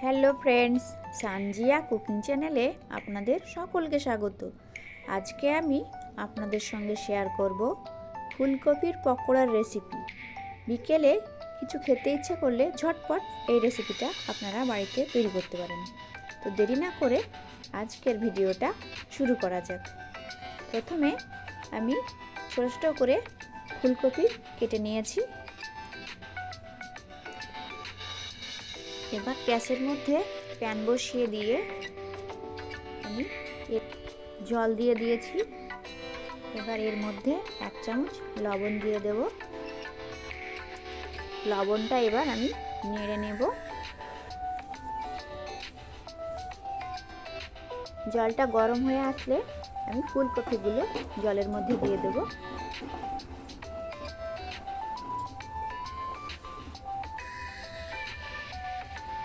Hello friends, Sanjia cooking চ্যানেলে আপনাদের সকলকে স্বাগত। আজকে আমি আপনাদের সঙ্গে শেয়ার করব ফুলকপির পকোড়ার রেসিপি। বিকেলে কিছু খেতে ইচ্ছে করলে ঝটপট এই রেসিপিটা আপনারা বাড়িতে তৈরি করতে পারেন। তো দেরি না করে আজকের ভিডিওটা শুরু করা যাক। প্রথমে আমি ছোটো ছোটো করে ফুলকপি কেটে নিয়েছি। এবার গ্যাসের মধ্যে প্যান বসিয়ে দিয়ে আমি জল দিয়ে দিয়েছি। এবার এর মধ্যে এক চামচ লবণ দিয়ে দেব। লবণটা এবার আমি নেড়ে নেব। জলটা গরম হয়ে আসলে আমি ফুলকপিগুলো জলের মধ্যে দিয়ে দেবো।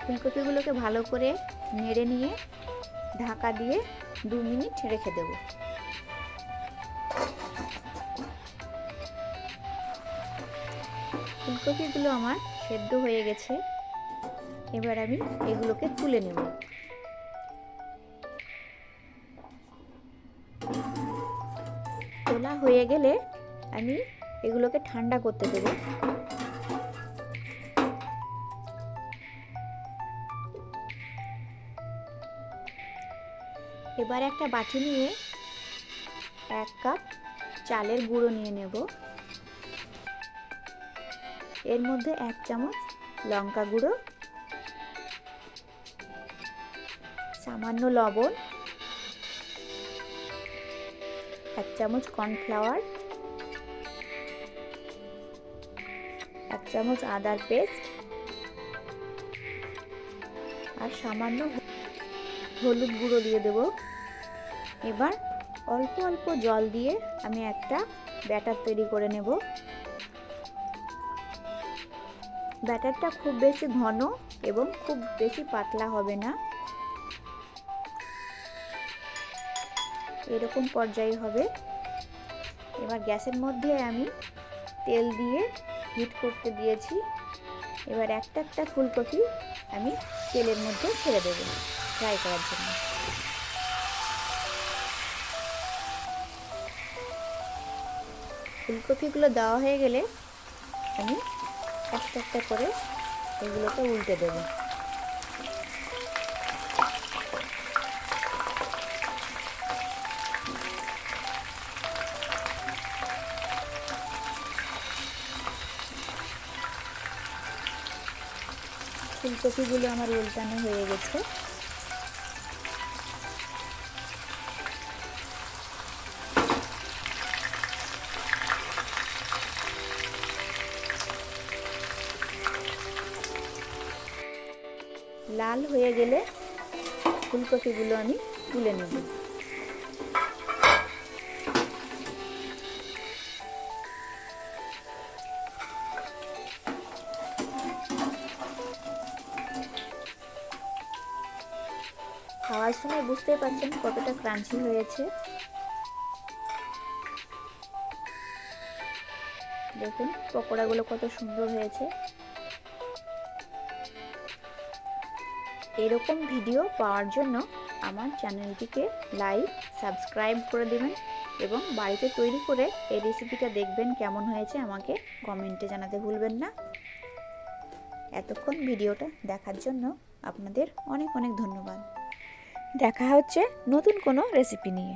ফুলকপিগুলোকে ভালো করে নেড়ে নিয়ে ঢাকা দিয়ে দু মিনিট রেখে দেব। ফুলকপিগুলো আমার সেদ্ধ হয়ে গেছে। এবার আমি এগুলোকে তুলে নেব। তোলা হয়ে গেলে আমি এগুলোকে ঠান্ডা করতে দেবো। এবার একটা বাটি নিয়ে এক কাপ চালের গুঁড়ো নিয়ে নেব। এর মধ্যে এক চামচ লঙ্কা গুঁড়ো, সামান্য লবণ, এক চামচ কর্নফ্লাওয়ার, এক চামচ আদার পেস্ট আর সামান্য হলুদ গুঁড়ো দিয়ে দেব। এবার অল্প অল্প জল দিয়ে আমি একটা ব্যাটার তৈরি করে নেব। ব্যাটারটা খুব বেশি ঘন এবং খুব বেশি পাতলা হবে না। এরকম পর্যায়ে হবে। এবার গ্যাসের মধ্যে আমি তেল দিয়ে হিট করতে দিয়েছি। এবার একটা একটা ফুলকপি আমি তেলের মধ্যে ছেড়ে দেবো। ফ্রাই করার জন্য। ফুলকপিগুলো দেওয়া হয়ে গেলে আমি একটা একটা করে এগুলোকে উল্টে দেব। ফুলকপিগুলো আমার উল্টানো হয়ে গেছে। লাল হয়ে গেলে ফুলকপিগুলো আমি তুলে নেব। খাওয়ার সময় বুঝতেই পারছেন কতটা ক্রাঞ্চি হয়েছে। দেখুন পকোড়াগুলো কত সুন্দর হয়েছে। এরকম ভিডিও পাওয়ার জন্য আমার চ্যানেলটিকে লাইক, সাবস্ক্রাইব করে দেবেন এবং বাড়িতে তৈরি করে এই রেসিপিটা দেখবেন কেমন হয়েছে আমাকে কমেন্টে জানাতে ভুলবেন না। এতক্ষণ ভিডিওটা দেখার জন্য আপনাদের অনেক অনেক ধন্যবাদ। দেখা হচ্ছে নতুন কোনো রেসিপি নিয়ে।